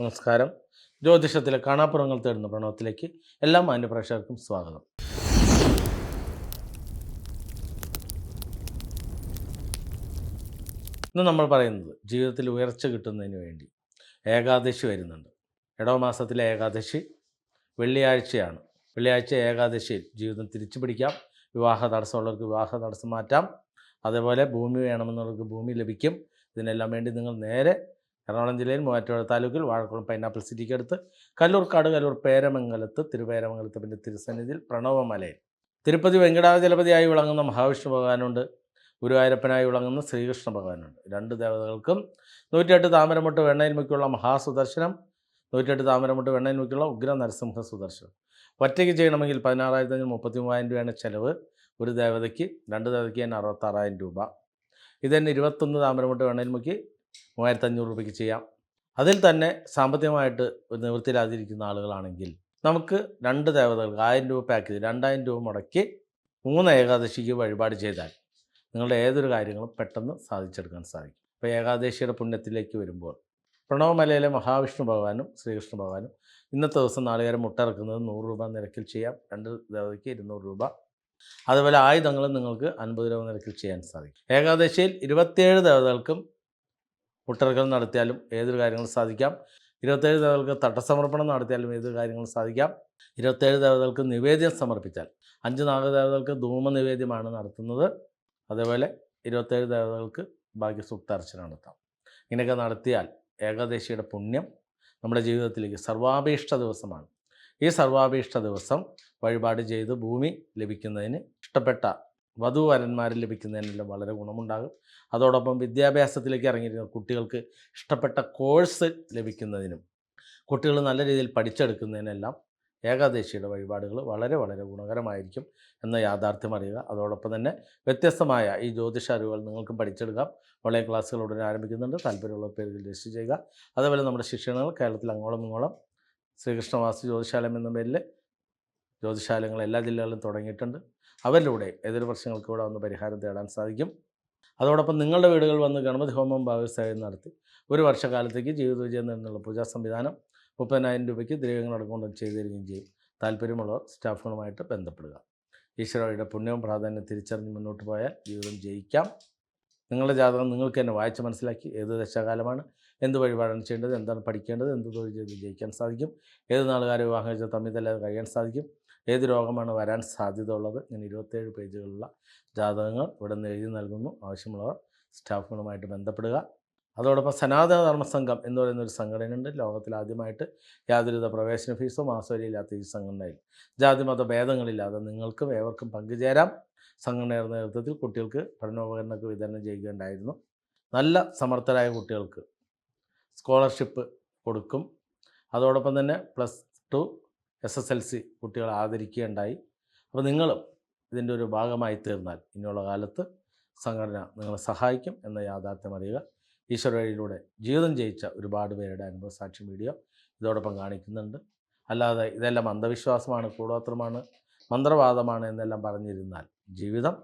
നമസ്കാരം. ജ്യോതിഷത്തിലെ കാണാപ്പുറങ്ങൾ തേടുന്ന പ്രണവത്തിലേക്ക് എല്ലാ മാന്യപ്രേക്ഷകർക്കും സ്വാഗതം. ഇന്ന് നമ്മൾ പറയുന്നത് ജീവിതത്തിൽ ഉയർച്ച കിട്ടുന്നതിന് വേണ്ടി ഏകാദശി വരുന്നുണ്ട്. ഇടവ മാസത്തിലെ ഏകാദശി വെള്ളിയാഴ്ചയാണ്. വെള്ളിയാഴ്ച ഏകാദശിയിൽ ജീവിതം തിരിച്ചു പിടിക്കാം. വിവാഹ തടസ്സമുള്ളവർക്ക് വിവാഹ തടസ്സം മാറ്റാം. അതേപോലെ ഭൂമി വേണമെന്നുള്ളവർക്ക് ഭൂമി ലഭിക്കും. ഇതിനെല്ലാം വേണ്ടി നിങ്ങൾ നേരെ എറണാകുളം ജില്ലയിൽ മൂവാറ്റുപുഴ താലൂക്കിൽ വാഴക്കുളം പൈനാപ്പിൾ സിറ്റിക്ക് അടുത്ത് കല്ലൂർക്കാട് കല്ലൂർ പേരമംഗലത്ത് തിരുപേരമംഗലത്ത് പിന്നെ തിരുസന്നിധിയിൽ പ്രണവമലയിൽ. തിരുപ്പതി വെങ്കടാചലപതിയായി വിളങ്ങുന്ന മഹാവിഷ്ണു ഭഗവാനുണ്ട്. ഗുരുവായൂരപ്പനായി വിളങ്ങുന്ന ശ്രീകൃഷ്ണ ഭഗവാനുണ്ട്. രണ്ട് ദേവതകൾക്കും നൂറ്റിയെട്ട് താമരമുട്ട് വെണ്ണയിൽ മുക്കിയുള്ള മഹാസുദർശനം നൂറ്റിയെട്ട് താമരമുട്ട് വെണ്ണയിൽ മുക്കിയുള്ള ഉഗ്ര നരസിംഹ സുദർശനം. ഒറ്റയ്ക്ക് ചെയ്യണമെങ്കിൽ പതിനാറായിരത്തി അഞ്ഞൂറ് മുപ്പത്തി മൂവായിരം രൂപയാണ് ചിലവ്. ഒരു ദേവതയ്ക്ക് രണ്ട് ദേവതയ്ക്ക് തന്നെ അറുപത്താറായിരം രൂപ. ഇത് തന്നെ ഇരുപത്തൊന്ന് താമരമുട്ട് വെണ്ണയിൽ മുക്കി മൂവായിരത്തി അഞ്ഞൂറ് രൂപയ്ക്ക് ചെയ്യാം. അതിൽ തന്നെ സാമ്പത്തികമായിട്ട് ഒരു നിവൃത്തിയിലാതിരിക്കുന്ന ആളുകളാണെങ്കിൽ നമുക്ക് രണ്ട് ദേവതകൾക്ക് ആയിരം രൂപ പാക്കേജ് രണ്ടായിരം രൂപ മുടക്കി മൂന്ന് ഏകാദശിക്ക് വഴിപാട് ചെയ്താൽ നിങ്ങളുടെ ഏതൊരു കാര്യങ്ങളും പെട്ടെന്ന് സാധിച്ചെടുക്കാൻ സാധിക്കും. ഇപ്പോൾ ഏകാദശിയുടെ പുണ്യത്തിലേക്ക് വരുമ്പോൾ പ്രണവമലയിലെ മഹാവിഷ്ണു ഭഗവാനും ശ്രീകൃഷ്ണ ഭഗവാനും ഇന്നത്തെ ദിവസം നാളികേരം മുട്ടിറക്കുന്നത് നൂറ് രൂപ നിരക്കിൽ ചെയ്യാം. രണ്ട് ദേവതയ്ക്ക് ഇരുന്നൂറ് രൂപ. അതുപോലെ ആയുധങ്ങളും നിങ്ങൾക്ക് അൻപത് രൂപ നിരക്കിൽ ചെയ്യാൻ സാധിക്കും. ഏകാദശിയിൽ ഇരുപത്തിയേഴ് ദേവതകൾക്കും മുട്ടിറക്കൽ നടത്തിയാലും ഏതൊരു കാര്യങ്ങളും സാധിക്കാം. ഇരുപത്തേഴ് ദേവതകൾക്ക് തട്ടസമർപ്പണം നടത്തിയാലും ഏതൊരു കാര്യങ്ങളും സാധിക്കാം. ഇരുപത്തേഴ് ദേവതകൾക്ക് നിവേദ്യം സമർപ്പിച്ചാൽ അഞ്ച് നാഗദേവതകൾക്ക് ധൂമ നിവേദ്യമാണ് നടത്തുന്നത്. അതേപോലെ ഇരുപത്തേഴ് ദേവതകൾക്ക് ബാക്കി സുപ്താർച്ചന നടത്താം ഇങ്ങനെയൊക്കെ നടത്തിയാൽ ഏകാദശിയുടെ പുണ്യം നമ്മുടെ ജീവിതത്തിലേക്ക് സർവാഭീഷ്ട ദിവസമാണ്. ഈ സർവാഭീഷ്ട ദിവസം വഴിപാട് ചെയ്ത് ഭൂമി ലഭിക്കുന്നതിന് ഇഷ്ടപ്പെട്ട വധുവരന്മാരിൽ ലഭിക്കുന്നതിനെല്ലാം വളരെ ഗുണമുണ്ടാകും. അതോടൊപ്പം വിദ്യാഭ്യാസത്തിലേക്ക് ഇറങ്ങിയിരുന്ന കുട്ടികൾക്ക് ഇഷ്ടപ്പെട്ട കോഴ്സ് ലഭിക്കുന്നതിനും കുട്ടികൾ നല്ല രീതിയിൽ പഠിച്ചെടുക്കുന്നതിനെല്ലാം ഏകാദശിയുടെ വഴിപാടുകൾ വളരെ വളരെ ഗുണകരമായിരിക്കും എന്ന യാഥാർത്ഥ്യം അറിയുക. അതോടൊപ്പം തന്നെ വ്യത്യസ്തമായ ഈ ജ്യോതിഷ അറിവുകൾ നിങ്ങൾക്കും പഠിച്ചെടുക്കാം. ഓൺലൈൻ ക്ലാസ്സുകൾ ഉടനെ ആരംഭിക്കുന്നുണ്ട്. താല്പര്യമുള്ള പേരുകൾ രജിസ്റ്റർ ചെയ്യുക. അതേപോലെ നമ്മുടെ ശിക്ഷണങ്ങൾ കേരളത്തിൽ അങ്ങോളം ഇങ്ങോളം ശ്രീകൃഷ്ണവാസി ജ്യോതിശാലയം എന്ന പേരിൽ ജ്യോതിശാലയങ്ങൾ എല്ലാ ജില്ലകളിലും തുടങ്ങിയിട്ടുണ്ട്. അവരിലൂടെ ഏതൊരു പ്രശ്നങ്ങൾക്ക് ഇവിടെ വന്ന് പരിഹാരം തേടാൻ സാധിക്കും. അതോടൊപ്പം നിങ്ങളുടെ വീടുകൾ വന്ന് ഗണപതി ഹോമം ഭാഗവസായം നടത്തി ഒരു വർഷക്കാലത്തേക്ക് ജീവിത വിജയം നിന്നുള്ള പൂജാ സംവിധാനം മുപ്പതിനായിരം രൂപയ്ക്ക് ദ്രവ്യങ്ങൾ അടക്കം ചെയ്തു തരികയും ചെയ്യും. താല്പര്യമുള്ളവർ സ്റ്റാഫുകളുമായിട്ട് ബന്ധപ്പെടുക. ഈശ്വരയുടെ പുണ്യവും പ്രാധാന്യം തിരിച്ചറിഞ്ഞ് മുന്നോട്ട് പോയാൽ ജീവിതം ജയിക്കാം. നിങ്ങളുടെ ജാതകം നിങ്ങൾക്ക് തന്നെ വായിച്ച് മനസ്സിലാക്കി ഏത് ദശാകാലമാണ് എന്ത് വഴിപാടാണ് ചെയ്യേണ്ടത് എന്താണ് പഠിക്കേണ്ടത് എന്ത് തൊഴിൽ ചെയ്ത് ജയിക്കാൻ സാധിക്കും ഏത് നാളുകാരെ വിവാഹം ചെയ്ത് തമ്മിൽ തല്ലാതെ കഴിയാൻ സാധിക്കും ഏത് രോഗമാണ് വരാൻ സാധ്യത ഉള്ളത് ഇങ്ങനെ ഇരുപത്തേഴ് പേജുകളുള്ള ജാതകങ്ങൾ ഇവിടെ നിന്ന് എഴുതി നൽകുന്നു. ആവശ്യമുള്ളവർ സ്റ്റാഫുകളുമായിട്ട് ബന്ധപ്പെടുക. അതോടൊപ്പം സനാതന ധർമ്മ സംഘം എന്ന് പറയുന്ന ഒരു സംഘടനയുണ്ട്. ലോകത്തിൽ ആദ്യമായിട്ട് യാതൊരുവിധ പ്രവേശന ഫീസോ മാസവരിയില്ലാത്ത ഈ സംഘടനയിൽ. ജാതിമത ഭേദങ്ങളില്ലാതെ നിങ്ങൾക്കും ഏവർക്കും പങ്കുചേരാം. സംഘടനയുടെ നേതൃത്വത്തിൽ കുട്ടികൾക്ക് പഠനോപകരണമൊക്കെ വിതരണം ചെയ്യുകയുണ്ടായിരുന്നു. നല്ല സമർത്ഥരായ കുട്ടികൾക്ക് സ്കോളർഷിപ്പ് കൊടുക്കും. അതോടൊപ്പം തന്നെ plus two S S L C കുട്ടികളെ ആദരിക്കുകയുണ്ടായി. അപ്പോൾ നിങ്ങളും ഇതിന്റെ ഒരു ഭാഗമായി തീർന്നാൽ ഇനിയുള്ള കാലത്ത് സംഘടന നിങ്ങളെ സഹായിക്കും എന്ന യാഥാർത്ഥ്യം അറിയുക. ഈശ്വര വഴിയിലൂടെ ജീവിതം ജയിച്ച ഒരുപാട് പേരുടെ അനുഭവ സാക്ഷി വീഡിയോ ഇതോടൊപ്പം കാണിക്കുന്നുണ്ട്. അല്ലാതെ ഇതെല്ലാം അന്ധവിശ്വാസമാണ് കൂടോത്രമാണ് മന്ത്രവാദമാണ് എന്നെല്ലാം പറഞ്ഞിരുന്നാൽ ജീവിതം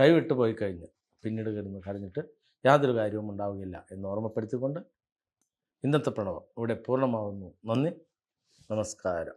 കൈവിട്ടു പോയി കഴിഞ്ഞ് പിന്നീട് കിടന്ന് കരഞ്ഞിട്ട് യാതൊരു കാര്യവും ഉണ്ടാവുകയില്ല എന്ന് ഓർമ്മപ്പെടുത്തിക്കൊണ്ട് ഇന്നത്തെ പ്രണവം ഇവിടെ പൂർണമാവുന്നു. നന്ദി. നമസ്കാരം.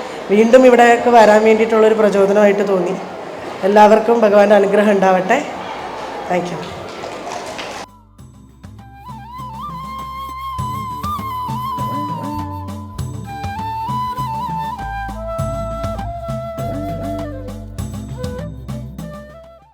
വീണ്ടും ഇവിടെയൊക്കെ വരാൻ വേണ്ടിയിട്ടുള്ളൊരു പ്രചോദനമായിട്ട് തോന്നി. എല്ലാവർക്കും ഭഗവാന്റെ അനുഗ്രഹം ഉണ്ടാവട്ടെ. Thank you